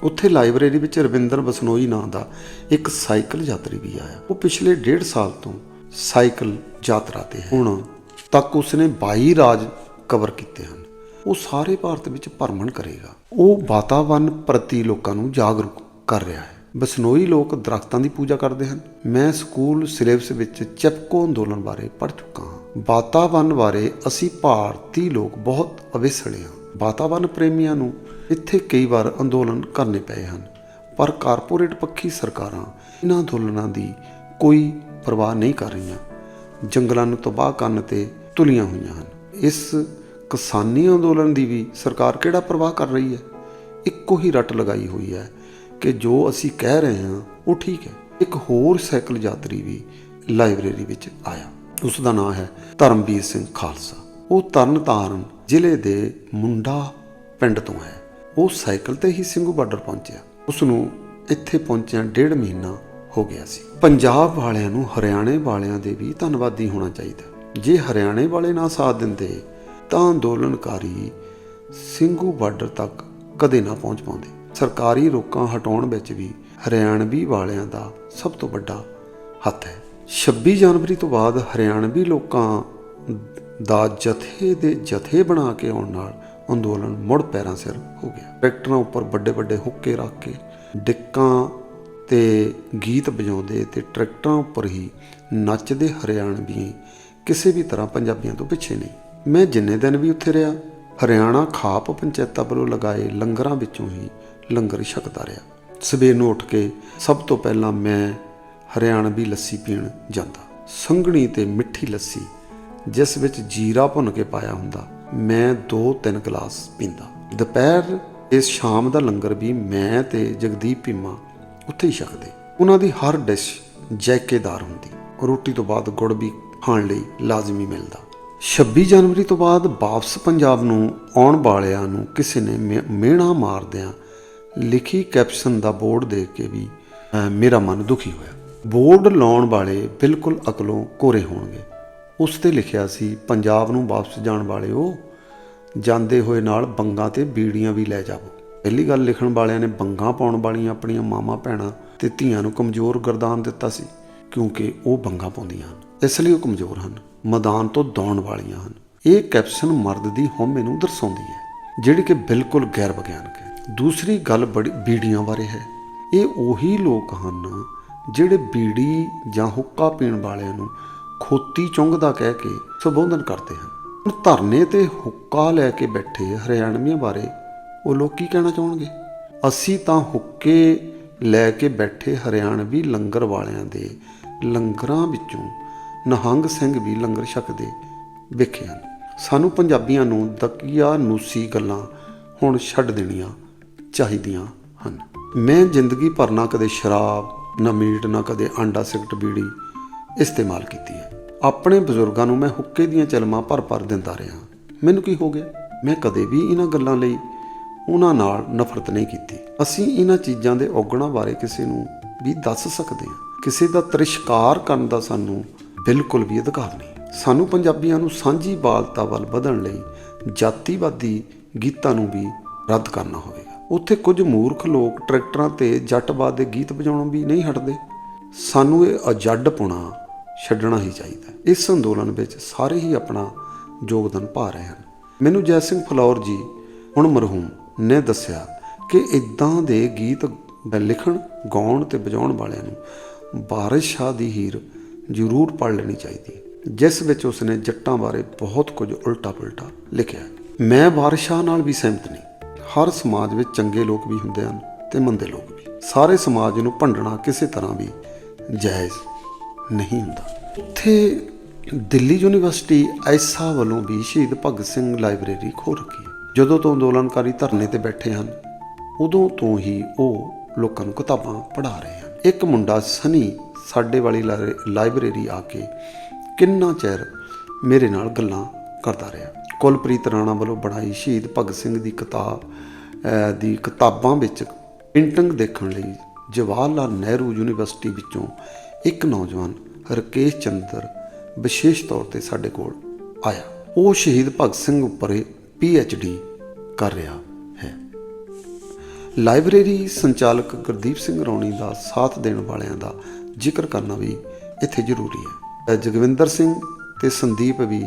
ਉੱਥੇ ਲਾਇਬ੍ਰੇਰੀ ਵਿੱਚ ਰਵਿੰਦਰ ਬਸਨੋਈ ਨਾਂ ਦਾ ਇੱਕ ਸਾਈਕਲ ਯਾਤਰੀ ਵੀ ਆਇਆ। ਉਹ ਪਿਛਲੇ ਡੇਢ ਸਾਲ ਤੋਂ ਸਾਈਕਲ ਯਾਤਰਾ ਤੇ ਹੈ। ਹੁਣ ਤੱਕ ਉਸਨੇ 22 ਰਾਜ ਕਵਰ ਕੀਤੇ ਹਨ। ਉਹ ਸਾਰੇ ਭਾਰਤ ਵਿੱਚ ਭਰਮਣ ਕਰੇਗਾ। ਉਹ ਵਾਤਾਵਰਣ ਪ੍ਰਤੀ ਲੋਕਾਂ ਨੂੰ ਜਾਗਰੂਕ ਕਰ ਰਿਹਾ ਹੈ। ਬਸਨੋਈ ਲੋਕ ਦਰਖਤਾਂ ਦੀ ਪੂਜਾ ਕਰਦੇ ਹਨ। ਮੈਂ ਸਕੂਲ ਸਿਲੇਬਸ ਵਿੱਚ ਚਿਪਕੋ ਅੰਦੋਲਨ ਬਾਰੇ ਪੜ੍ਹ ਚੁੱਕਾ ਹਾਂ। ਵਾਤਾਵਰਣ ਬਾਰੇ ਅਸੀਂ ਭਾਰਤੀ ਲੋਕ ਬਹੁਤ ਅਵੇਸਲੇ ਹਾਂ। ਵਾਤਾਵਰਣ ਪ੍ਰੇਮੀਆਂ ਨੂੰ ਇੱਥੇ ਕਈ ਵਾਰ ਅੰਦੋਲਨ ਕਰਨੇ ਪਏ ਹਨ। ਪਰ ਕਾਰਪੋਰੇਟ ਪੱਖੀ ਸਰਕਾਰਾਂ ਇਹਨਾਂ ਅੰਦੋਲਨਾਂ ਦੀ ਕੋਈ ਪਰਵਾਹ ਨਹੀਂ ਕਰ ਰਹੀਆਂ। ਜੰਗਲਾਂ ਨੂੰ ਤਬਾਹ ਕਰਨ ਤੇ ਤੁਲੀਆਂ ਹੋਈਆਂ ਹਨ। ਇਸ ਕਿਸਾਨੀ ਅੰਦੋਲਨ ਦੀ ਵੀ ਸਰਕਾਰ ਕਿਹੜਾ ਪਰਵਾਹ ਕਰ ਰਹੀ ਹੈ? ਇੱਕੋ ਹੀ ਰੱਟ ਲਗਾਈ ਹੋਈ ਹੈ। ਕਿ ਜੋ ਅਸੀਂ ਕਹਿ ਰਹੇ ਹਾਂ, ਉਹ ਠੀਕ ਹੈ। ਇੱਕ ਹੋਰ ਸਾਈਕਲ ਯਾਤਰੀ ਵੀ ਲਾਇਬ੍ਰੇਰੀ ਵਿੱਚ ਆਇਆ। ਉਸ ਦਾ ਨਾਮ ਹੈ ਧਰਮਵੀਰ ਸਿੰਘ ਖਾਲਸਾ। ਉਹ ਤਰਨਤਾਰਨ ਜ਼ਿਲ੍ਹੇ ਦੇ ਮੁੰਡਾ ਪਿੰਡ ਤੋਂ ਹੈ। ਉਹ ਸਾਈਕਲ ਤੇ ਹੀ ਸਿੰਘੂ ਬਾਰਡਰ ਪਹੁੰਚਿਆ। ਉਸ ਨੂੰ ਇੱਥੇ ਪਹੁੰਚਿਆ ਡੇਢ ਮਹੀਨਾ ਹੋ ਗਿਆ ਸੀ। ਪੰਜਾਬ ਵਾਲਿਆਂ ਨੂੰ ਹਰਿਆਣੇ ਵਾਲਿਆਂ ਦੇ ਵੀ ਧੰਨਵਾਦੀ ਹੋਣਾ ਚਾਹੀਦਾ। ਜੇ ਹਰਿਆਣੇ ਵਾਲੇ ਨਾ ਸਾਥ ਦਿੰਦੇ, ਤਾਂ ਅੰਦੋਲਨਕਾਰੀ ਸਿੰਘੂ ਬਾਰਡਰ ਤੱਕ ਕਦੇ ਨਾ ਪਹੁੰਚ ਪਾਉਂਦੇ। ਸਰਕਾਰੀ ਰੋਕਾਂ ਹਟਾਉਣ ਵਿੱਚ ਵੀ ਹਰਿਆਣਵੀ ਵਾਲਿਆਂ ਦਾ ਸਭ ਤੋਂ ਵੱਡਾ ਹੱਥ ਹੈ। 26 ਜਨਵਰੀ ਤੋਂ ਬਾਅਦ ਹਰਿਆਣਵੀ ਲੋਕਾਂ ਦਾ ਜਥੇ ਦੇ ਜਥੇ ਬਣਾ ਕੇ ਆਉਣ ਨਾਲ ਅੰਦੋਲਨ ਮੁੜ ਪੈਰਾਂ ਸਿਰ ਹੋ ਗਿਆ। ਟਰੈਕਟਰਾਂ ਉੱਪਰ ਵੱਡੇ ਵੱਡੇ ਹੁੱਕੇ ਰੱਖ ਕੇ ਡਿੱਕਾਂ ਤੇ ਗੀਤ ਵਜਾਉਂਦੇ ਤੇ ਟਰੈਕਟਰਾਂ ਉੱਪਰ ਹੀ ਨੱਚਦੇ ਹਰਿਆਣਵੀ ਕਿਸੇ ਵੀ ਤਰ੍ਹਾਂ ਪੰਜਾਬੀਆਂ ਤੋਂ ਪਿੱਛੇ ਨਹੀਂ। ਮੈਂ ਜਿੰਨੇ ਦਿਨ ਵੀ ਉੱਥੇ ਰਿਹਾ, ਹਰਿਆਣਾ ਖਾਪ ਪੰਚਾਇਤਾਂ ਵੱਲੋਂ ਲਗਾਏ ਲੰਗਰਾਂ ਵਿੱਚੋਂ ਹੀ ਲੰਗਰ ਛਕਦਾ ਰਿਹਾ। ਸਵੇਰ ਨੂੰ ਉੱਠ ਕੇ ਸਭ ਤੋਂ ਪਹਿਲਾਂ ਮੈਂ ਹਰਿਆਣਵੀ ਲੱਸੀ ਪੀਣ ਜਾਂਦਾ। ਸੰਘਣੀ ਤੇ ਮਿੱਠੀ ਲੱਸੀ ਜਿਸ ਵਿੱਚ ਜੀਰਾ ਭੁੰਨ ਕੇ ਪਾਇਆ ਹੁੰਦਾ, ਮੈਂ 2-3 ਗਲਾਸ ਪੀਂਦਾ। ਦੁਪਹਿਰ ਇਸ ਸ਼ਾਮ ਦਾ ਲੰਗਰ ਵੀ ਮੈਂ ਤੇ ਜਗਦੀਪ ਪੀਮਾ ਉੱਥੇ ਹੀ ਛਕਦੇ। ਉਹਨਾਂ ਦੀ ਹਰ ਡਿਸ਼ ਜੈਕੇਦਾਰ ਹੁੰਦੀ। ਰੋਟੀ ਤੋਂ ਬਾਅਦ ਗੁੜ ਵੀ ਖਾਣ ਲਈ ਲਾਜ਼ਮੀ ਮਿਲਦਾ। 26 ਜਨਵਰੀ ਤੋਂ ਬਾਅਦ ਵਾਪਸ ਪੰਜਾਬ ਨੂੰ ਆਉਣ ਵਾਲਿਆਂ ਨੂੰ ਕਿਸੇ ਨੇ ਮਿਹ- ਮਿਹਣਾ ਮਾਰਦਿਆਂ ਲਿਖੀ ਕੈਪਸ਼ਨ ਦਾ ਬੋਰਡ ਦੇਖ ਕੇ ਵੀ ਮੇਰਾ ਮਨ ਦੁਖੀ ਹੋਇਆ। ਬੋਰਡ ਲਾਉਣ ਵਾਲੇ ਬਿਲਕੁਲ ਅਕਲੋਂ ਕੋਰੇ ਹੋਣਗੇ। ਉਸ ਤੇ ਲਿਖਿਆ ਸੀ, ਪੰਜਾਬ ਨੂੰ ਵਾਪਸ ਜਾਣ ਵਾਲਿਓ, ਜਾਂਦੇ ਹੋਏ ਨਾਲ ਬੰਗਾਂ ਤੇ ਬੀੜੀਆਂ ਵੀ ਲੈ ਜਾਵੋ। ਪਹਿਲੀ ਗੱਲ, ਲਿਖਣ ਵਾਲਿਆਂ ਨੇ ਬੰਗਾਂ ਪਾਉਣ ਵਾਲੀਆਂ ਆਪਣੀਆਂ ਮਾਵਾਂ, ਭੈਣਾਂ ਤੇ ਧੀਆਂ ਨੂੰ ਕਮਜ਼ੋਰ ਗਰਦਾਨ ਦਿੱਤਾ ਸੀ, ਕਿਉਂਕਿ ਉਹ ਬੰਗਾਂ ਪਾਉਂਦੀਆਂ ਹਨ। ਇਸ ਲਈ ਉਹ ਕਮਜ਼ੋਰ ਹਨ। ਮੈਦਾਨ ਤੋਂ ਦੌੜਨ ਵਾਲੀਆਂ ਹਨ। ਇਹ ਕੈਪਸ਼ਨ ਮਰਦ ਦੀ ਹਉਮੈ ਨੂੰ ਦਰਸਾਉਂਦੀ ਹੈ, ਜਿਹੜੀ ਕਿ ਬਿਲਕੁਲ ਗੈਰ ਵਿਗਿਆਨਕ ਹੈ। ਦੂਸਰੀ ਗੱਲ ਬੜੀ ਬੀੜੀਆਂ ਬਾਰੇ ਹੈ। ਇਹ ਉਹੀ ਲੋਕ ਹਨ ਜਿਹੜੇ ਬੀੜੀ ਜਾਂ ਹੁੱਕਾ ਪੀਣ ਵਾਲਿਆਂ ਨੂੰ ਖੋਤੀ ਚੁੰਗਦਾ ਕਹਿ ਕੇ ਸੰਬੋਧਨ ਕਰਦੇ ਹਨ। ਹੁਣ ਧਰਨੇ ਤੇ ਹੁੱਕਾ ਲੈ ਕੇ ਬੈਠੇ ਹਰਿਆਣਵੀਆਂ ਬਾਰੇ ਉਹ ਲੋਕ ਕੀ ਕਹਿਣਾ ਚਾਹਣਗੇ? ਅਸੀਂ ਤਾਂ ਹੁੱਕੇ ਲੈ ਕੇ ਬੈਠੇ ਹਰਿਆਣਵੀ ਲੰਗਰ ਵਾਲਿਆਂ ਦੇ ਲੰਗਰਾਂ ਵਿੱਚੋਂ ਨਹੰਗ ਸਿੰਘ ਵੀ ਲੰਗਰ ਛਕਦੇ ਵੇਖੇ ਹਨ। ਸਾਨੂੰ ਪੰਜਾਬੀਆਂ ਨੂੰ ਦਕੀਆ ਨੂਸੀ ਗੱਲਾਂ ਹੁਣ ਛੱਡ ਦੇਣੀਆਂ। ਚਾਹੀਦੀਆਂ ਹਨ। ਮੈਂ ਜ਼ਿੰਦਗੀ ਭਰ ਨਾ ਕਦੇ ਸ਼ਰਾਬ, ਨਾ ਮੀਟ, ਨਾ ਕਦੇ ਆਂਡਾ, ਸਿਗਰਟ, ਬੀੜੀ ਇਸਤੇਮਾਲ ਕੀਤੀ ਹੈ। ਆਪਣੇ ਬਜ਼ੁਰਗਾਂ ਨੂੰ ਮੈਂ ਹੁੱਕੇ ਦੀਆਂ ਚਲਮਾਂ ਭਰ ਭਰ ਦਿੰਦਾ ਰਿਹਾ। ਮੈਨੂੰ ਕੀ ਹੋ ਗਿਆ? ਮੈਂ ਕਦੇ ਵੀ ਇਹਨਾਂ ਗੱਲਾਂ ਲਈ ਉਹਨਾਂ ਨਾਲ ਨਫ਼ਰਤ ਨਹੀਂ ਕੀਤੀ। ਅਸੀਂ ਇਹਨਾਂ ਚੀਜ਼ਾਂ ਦੇ ਔਗਣਾਂ ਬਾਰੇ ਕਿਸੇ ਨੂੰ ਵੀ ਦੱਸ ਸਕਦੇ ਹਾਂ। ਕਿਸੇ ਦਾ ਤ੍ਰਿਸ਼ਕਾਰ ਕਰਨ ਦਾ ਸਾਨੂੰ ਬਿਲਕੁਲ ਵੀ ਅਧਿਕਾਰ ਨਹੀਂ। ਸਾਨੂੰ ਪੰਜਾਬੀਆਂ ਨੂੰ ਸਾਂਝੀ ਬਾਲਤਾ ਵੱਲ ਵਧਣ ਲਈ ਜਾਤੀਵਾਦੀ ਗੀਤਾਂ ਨੂੰ ਵੀ ਰੱਦ ਕਰਨਾ ਹੋਵੇ। ਉੱਥੇ ਕੁਝ ਮੂਰਖ ਲੋਕ ਟਰੈਕਟਰਾਂ ਤੇ ਜੱਟ ਜੱਟਵਾਦ ਦੇ ਗੀਤ ਵਜਾਉਣੋਂ ਵੀ ਨਹੀਂ ਹਟਦੇ। ਸਾਨੂੰ ਇਹ ਅਜੱਡ ਪੁਣਾ ਛੱਡਣਾ ਹੀ ਚਾਹੀਦਾ। ਇਸ ਅੰਦੋਲਨ ਵਿੱਚ ਸਾਰੇ ਹੀ ਆਪਣਾ ਯੋਗਦਾਨ ਪਾ ਰਹੇ ਹਨ। ਮੈਨੂੰ ਜੈ ਸਿੰਘ ਫਲੌਰ ਜੀ ਹੁਣ ਮਰਹੂਮ ਨੇ ਦੱਸਿਆ ਕਿ ਇਦਾਂ ਦੇ ਗੀਤ ਲਿਖਣ, ਗਾਉਣ ਤੇ ਵਜਾਉਣ ਵਾਲਿਆਂ ਨੂੰ ਵਾਰਿਸ ਦੀ ਹੀਰ ਜ਼ਰੂਰ ਪੜ੍ਹ ਲੈਣੀ ਚਾਹੀਦੀ ਜਿਸ ਵਿੱਚ ਉਸਨੇ ਜੱਟਾਂ ਬਾਰੇ ਬਹੁਤ ਕੁਝ ਉਲਟਾ ਪੁਲਟਾ ਲਿਖਿਆ ਮੈਂ ਵਾਰਿਸ ਨਾਲ ਵੀ ਸਹਿਮਤ ਨਹੀਂ। ਹਰ ਸਮਾਜ ਵਿੱਚ ਚੰਗੇ ਲੋਕ ਵੀ ਹੁੰਦੇ ਹਨ ਤੇ ਮੰਦੇ ਲੋਕ ਵੀ। ਸਾਰੇ ਸਮਾਜ ਨੂੰ ਭੰਡਣਾ ਕਿਸੇ ਤਰ੍ਹਾਂ ਵੀ ਜਾਇਜ਼ ਨਹੀਂ ਹੁੰਦਾ। ਇੱਥੇ ਦਿੱਲੀ ਯੂਨੀਵਰਸਿਟੀ ਐਸਾ ਵੱਲੋਂ ਵੀ ਸ਼ਹੀਦ ਭਗਤ ਸਿੰਘ ਲਾਇਬ੍ਰੇਰੀ ਖੋਲ ਰੱਖੀ ਹੈ। ਜਦੋਂ ਤੋਂ ਅੰਦੋਲਨਕਾਰੀ ਧਰਨੇ ਤੇ ਬੈਠੇ ਹਨ, ਉਦੋਂ ਤੋਂ ਹੀ ਉਹ ਲੋਕਾਂ ਨੂੰ ਕਿਤਾਬਾਂ ਪੜ੍ਹਾ ਰਹੇ ਹਨ। ਇੱਕ ਮੁੰਡਾ ਸਨੀ ਸਾਡੇ ਵਾਲੀ ਲਾਇ- ਲਾਇਬ੍ਰੇਰੀ ਆ ਕੇ ਕਿੰਨਾ ਚਿਰ ਮੇਰੇ ਨਾਲ ਗੱਲਾਂ ਕਰਦਾ ਰਿਹਾ। ਕੁਲਪ੍ਰੀਤ ਰਾਣਾ ਵੱਲੋਂ ਬਣਾਈ ਸ਼ਹੀਦ ਭਗਤ ਸਿੰਘ ਦੀ ਕਿਤਾਬ ਦੀ ਕਿਤਾਬਾਂ ਵਿੱਚ ਪੇਂਟਿੰਗ ਦੇਖਣ ਲਈ ਜਵਾਹਰ ਲਾਲ ਨਹਿਰੂ ਯੂਨੀਵਰਸਿਟੀ ਵਿੱਚੋਂ ਇੱਕ ਨੌਜਵਾਨ ਰਕੇਸ਼ ਚੰਦਰ ਵਿਸ਼ੇਸ਼ ਤੌਰ ਤੇ ਸਾਡੇ ਕੋਲ ਆਇਆ। ਉਹ ਸ਼ਹੀਦ ਭਗਤ ਸਿੰਘ ਉੱਪਰ ਪੀ ਐਚ ਡੀ ਕਰ ਰਿਹਾ ਹੈ। ਲਾਇਬ੍ਰੇਰੀ ਸੰਚਾਲਕ ਗੁਰਦੀਪ ਸਿੰਘ ਰੌਣੀ ਦਾ ਸਾਥ ਦੇਣ ਵਾਲਿਆਂ ਦਾ ਜ਼ਿਕਰ ਕਰਨਾ ਵੀ ਇੱਥੇ ਜ਼ਰੂਰੀ ਹੈ। ਜਗਵਿੰਦਰ ਸਿੰਘ ਤੇ ਸੰਦੀਪ ਵੀ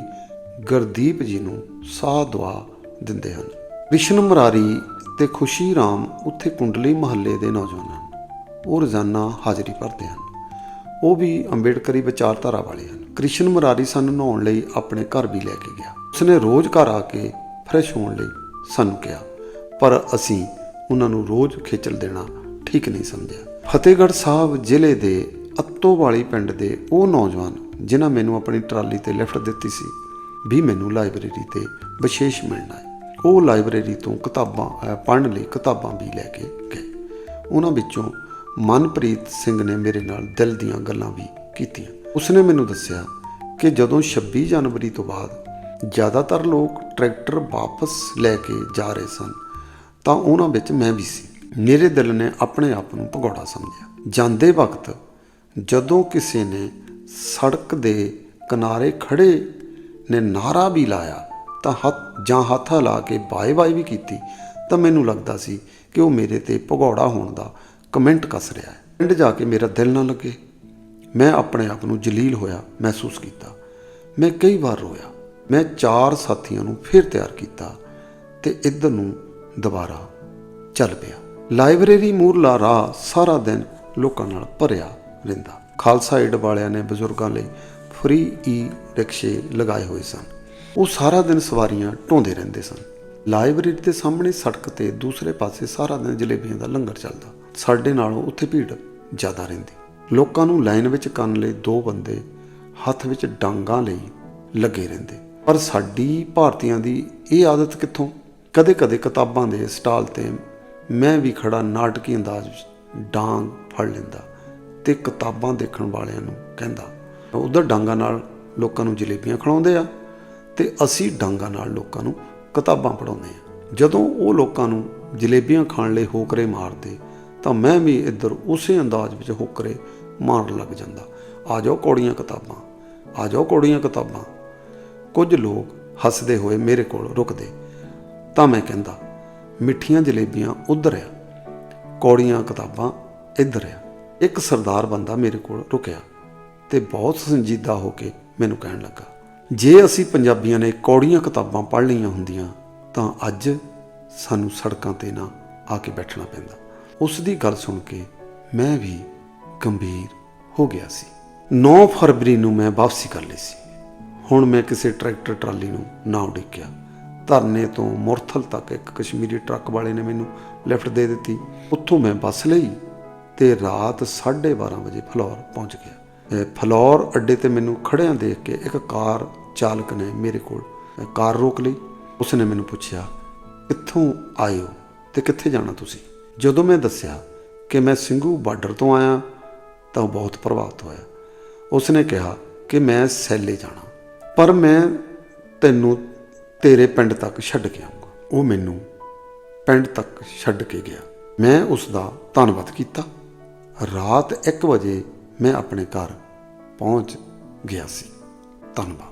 ਗੁਰਦੀਪ ਜੀ ਨੂੰ ਸਾਹ ਦੁਆ ਦਿੰਦੇ ਹਨ। ਵਿਸ਼ਨ ਮਰਾਰੀ ਤੇ ਖੁਸ਼ੀ ਰਾਮ ਉੱਥੇ ਕੁੰਡਲੀ ਮਹੱਲੇ ਦੇ ਨੌਜਵਾਨ ਹਨ। ਉਹ ਰੋਜ਼ਾਨਾ ਹਾਜ਼ਰੀ ਭਰਦੇ ਹਨ। ਉਹ ਵੀ ਅੰਬੇਡਕਰੀ ਵਿਚਾਰਧਾਰਾ ਵਾਲੇ ਹਨ। ਕ੍ਰਿਸ਼ਨ ਮੁਰਾਰੀ ਸਾਨੂੰ ਨਹਾਉਣ ਲਈ ਆਪਣੇ ਘਰ ਵੀ ਲੈ ਕੇ ਗਿਆ। ਉਸਨੇ ਰੋਜ਼ ਘਰ ਆ ਕੇ ਫਰੈਸ਼ ਹੋਣ ਲਈ ਸਾਨੂੰ ਕਿਹਾ, ਪਰ ਅਸੀਂ ਉਹਨਾਂ ਨੂੰ ਰੋਜ਼ ਖੇਚਲ ਦੇਣਾ ਠੀਕ ਨਹੀਂ ਸਮਝਿਆ। ਫਤਿਹਗੜ੍ਹ ਸਾਹਿਬ ਜ਼ਿਲ੍ਹੇ ਦੇ ਅੱਤੋਵਾਲੀ ਪਿੰਡ ਦੇ ਉਹ ਨੌਜਵਾਨ ਜਿਨ੍ਹਾਂ ਮੈਨੂੰ ਆਪਣੀ ਟਰਾਲੀ ਤੇ ਲਿਫਟ ਦਿੱਤੀ ਸੀ, ਵੀ ਮੈਨੂੰ ਲਾਇਬ੍ਰੇਰੀ ਤੇ ਵਿਸ਼ੇਸ਼ ਮਿਲਣਾ ਹੈ ਉਹ ਲਾਇਬ੍ਰੇਰੀ ਤੋਂ ਕਿਤਾਬਾਂ ਪੜ੍ਹਨ ਲਈ ਕਿਤਾਬਾਂ ਵੀ ਲੈ ਕੇ ਗਏ। ਉਹਨਾਂ ਵਿੱਚੋਂ ਮਨਪ੍ਰੀਤ ਸਿੰਘ ਨੇ ਮੇਰੇ ਨਾਲ ਦਿਲ ਦੀਆਂ ਗੱਲਾਂ ਵੀ ਕੀਤੀਆਂ। ਉਸਨੇ ਮੈਨੂੰ ਦੱਸਿਆ ਕਿ ਜਦੋਂ 26 ਜਨਵਰੀ ਤੋਂ ਬਾਅਦ ਜ਼ਿਆਦਾਤਰ ਲੋਕ ਟਰੈਕਟਰ ਵਾਪਸ ਲੈ ਕੇ ਜਾ ਰਹੇ ਸਨ, ਤਾਂ ਉਹਨਾਂ ਵਿੱਚ ਮੈਂ ਵੀ ਸੀ। ਮੇਰੇ ਦਿਲ ਨੇ ਆਪਣੇ ਆਪ ਨੂੰ ਭਗੌੜਾ ਸਮਝਿਆ। ਜਾਂਦੇ ਵਕਤ ਜਦੋਂ ਕਿਸੇ ਨੇ ਸੜਕ ਦੇ ਕਿਨਾਰੇ ਖੜੇ ਨੇ ਨਾਰਾ ਵੀ ਲਾਇਆ ਤਾਂ ਹੱਥ ਜਾਂ ਹੱਥ ਹਿਲਾ ਕੇ ਬਾਏ ਬਾਏ ਵੀ ਕੀਤੀ, ਤਾਂ ਮੈਨੂੰ ਲੱਗਦਾ ਸੀ ਕਿ ਉਹ ਮੇਰੇ ਤੇ ਭਗੌੜਾ ਹੋਣ ਦਾ ਕਮੈਂਟ ਕੱਸ ਰਿਹਾ ਹੈ। ਪਿੰਡ ਜਾ ਕੇ ਮੇਰਾ ਦਿਲ ਨਾ ਲੱਗੇ। ਮੈਂ ਆਪਣੇ ਆਪ ਨੂੰ ਜਲੀਲ ਹੋਇਆ ਮਹਿਸੂਸ ਕੀਤਾ। ਮੈਂ ਕਈ ਵਾਰ ਰੋਇਆ। ਮੈਂ ਚਾਰ ਸਾਥੀਆਂ ਨੂੰ ਫਿਰ ਤਿਆਰ ਕੀਤਾ ਤੇ ਇੱਧਰ ਨੂੰ ਦੁਬਾਰਾ ਚੱਲ ਪਿਆ। ਲਾਇਬ੍ਰੇਰੀ ਮੂਰਲਾ ਰਾਹ ਸਾਰਾ ਦਿਨ ਲੋਕਾਂ ਨਾਲ ਭਰਿਆ ਰਹਿੰਦਾ। ਖਾਲਸਾ ਏਡ ਵਾਲਿਆਂ ਨੇ ਬਜ਼ੁਰਗਾਂ ਲਈ ਫ੍ਰੀ ਈ ਰਿਕਸ਼ੇ ਲਗਾਏ ਹੋਏ ਸਨ। ਉਹ ਸਾਰਾ ਦਿਨ ਸਵਾਰੀਆਂ ਢੋਂਦੇ ਰਹਿੰਦੇ ਸਨ। ਲਾਇਬ੍ਰੇਰੀ ਦੇ ਸਾਹਮਣੇ ਸੜਕ ਤੇ ਦੂਸਰੇ ਪਾਸੇ ਸਾਰਾ ਦਿਨ ਜਲੇਬੀਆਂ ਦਾ ਲੰਗਰ ਚੱਲਦਾ। ਸਾਡੇ ਨਾਲੋਂ ਉੱਥੇ ਭੀੜ ਜ਼ਿਆਦਾ ਰਹਿੰਦੀ। ਲੋਕਾਂ ਨੂੰ ਲਾਈਨ ਵਿੱਚ ਕਰਨ ਲਈ ਦੋ ਬੰਦੇ ਹੱਥ ਵਿੱਚ ਡਾਂਗਾਂ ਲਈ ਲੱਗੇ ਰਹਿੰਦੇ। ਪਰ ਸਾਡੀ ਭਾਰਤੀਆਂ ਦੀ ਇਹ ਆਦਤ ਕਿੱਥੋਂ? ਕਦੇ-ਕਦੇ ਕਿਤਾਬਾਂ ਦੇ ਸਟਾਲ ਤੇ ਮੈਂ ਵੀ ਖੜਾ ਨਾਟਕੀ ਅੰਦਾਜ਼ ਵਿੱਚ ਡਾਂਗ ਫੜ ਲੈਂਦਾ ਤੇ ਕਿਤਾਬਾਂ ਦੇਖਣ ਵਾਲਿਆਂ ਨੂੰ ਕਹਿੰਦਾ ਉਧਰ ਡਾਂਗਾਂ ਨਾਲ ਲੋਕਾਂ ਨੂੰ ਜਲੇਬੀਆਂ ਖਿਲਾਉਂਦੇ ਆ। ਤੇ ਅਸੀਂ ਡਾਂਗਾਂ ਨਾਲ ਲੋਕਾਂ ਨੂੰ ਕਿਤਾਬਾਂ ਪੜਾਉਂਦੇ ਆ ਜਦੋਂ ਉਹ ਲੋਕਾਂ ਨੂੰ ਜਲੇਬੀਆਂ ਖਾਣ ਲਈ ਹੋਕਰੇ ਮਾਰਦੇ, ਤਾਂ ਮੈਂ ਵੀ ਇੱਧਰ ਉਸੇ ਅੰਦਾਜ਼ ਵਿੱਚ ਹੋਕਰੇ ਮਾਰਨ ਲੱਗ ਜਾਂਦਾ। ਆ ਜਾਓ ਕੌੜੀਆਂ ਕਿਤਾਬਾਂ, ਆ ਜਾਓ ਕੌੜੀਆਂ ਕਿਤਾਬਾਂ। ਕੁਝ ਲੋਕ ਹੱਸਦੇ ਹੋਏ ਮੇਰੇ ਕੋਲ ਰੁਕਦੇ। ਤਾਂ ਮੈਂ ਕਹਿੰਦਾ, ਮਿੱਠੀਆਂ ਜਲੇਬੀਆਂ ਉਧਰ ਆ। ਕੌੜੀਆਂ ਕਿਤਾਬਾਂ ਇੱਧਰ ਆ। ਇੱਕ ਸਰਦਾਰ ਬੰਦਾ ਮੇਰੇ ਕੋਲ ਰੁਕਿਆ ਤੇ ਬਹੁਤ ਸੰਜੀਦਾ ਹੋ ਕੇ ਮੈਨੂੰ ਕਹਿਣ ਲੱਗਾ ਜੇ ਅਸੀਂ ਪੰਜਾਬੀਆਂ ਨੇ ਕੌੜੀਆਂ ਕਿਤਾਬਾਂ ਪੜ੍ਹ ਲਈਆਂ ਹੁੰਦੀਆਂ, ਤਾਂ ਅੱਜ ਸਾਨੂੰ ਸੜਕਾਂ ਤੇ ਨਾ ਆ ਕੇ ਬੈਠਣਾ ਪੈਂਦਾ। ਉਸ ਦੀ ਗੱਲ ਸੁਣ ਕੇ ਮੈਂ ਵੀ ਗੰਭੀਰ ਹੋ ਗਿਆ ਸੀ। 9 ਫਰਵਰੀ ਨੂੰ ਮੈਂ ਵਾਪਸੀ ਕਰ ਲਈ ਸੀ। ਹੁਣ ਮੈਂ ਕਿਸੇ ਟਰੈਕਟਰ ਟਰਾਲੀ ਨੂੰ ਨਾ ਉਡੀਕਿਆ। ਧਰਨੇ ਤੋਂ ਮੁਰਥਲ ਤੱਕ ਇੱਕ ਕਸ਼ਮੀਰੀ ਟਰੱਕ ਵਾਲੇ ਨੇ ਮੈਨੂੰ ਲਿਫਟ ਦੇ ਦਿੱਤੀ। ਉੱਥੋਂ ਮੈਂ ਬੱਸ ਲਈ ਤੇ ਰਾਤ 12:30 ਵਜੇ ਫਲੌਰ ਪਹੁੰਚ ਗਿਆ। ਇਹ ਫਲੌਰ ਅੱਡੇ ਤੇ ਮੈਨੂੰ ਖੜਿਆਂ ਦੇਖ ਕੇ ਇੱਕ ਕਾਰ ਚਾਲਕ ਨੇ ਮੇਰੇ ਕੋਲ ਕਾਰ ਰੋਕ ਲਈ। ਉਸਨੇ ਮੈਨੂੰ ਪੁੱਛਿਆ, ਕਿੱਥੋਂ ਆਏ ਹੋ ਤੇ ਕਿੱਥੇ ਜਾਣਾ ਤੁਸੀਂ? ਜਦੋਂ ਮੈਂ ਦੱਸਿਆ ਕਿ ਮੈਂ ਸਿੰਘੂ ਬਾਰਡਰ ਤੋਂ ਆਇਆ ਤਾਂ ਉਹ ਬਹੁਤ ਪ੍ਰਭਾਵਿਤ ਹੋਇਆ। ਉਸਨੇ ਕਿਹਾ ਕਿ ਮੈਂ ਸੈਲੇ ਜਾਣਾ, ਪਰ ਮੈਂ ਤੈਨੂੰ ਤੇਰੇ ਪਿੰਡ ਤੱਕ ਛੱਡ ਕੇ ਆਊਂਗਾ। ਉਹ ਮੈਨੂੰ ਪਿੰਡ ਤੱਕ ਛੱਡ ਕੇ ਗਿਆ। ਮੈਂ ਉਸ ਦਾ ਧੰਨਵਾਦ ਕੀਤਾ। ਰਾਤ 1 ਵਜੇ ਮੈਂ ਆਪਣੇ ਘਰ ਪਹੁੰਚ ਗਿਆ ਸੀ। ਧੰਨਵਾਦ।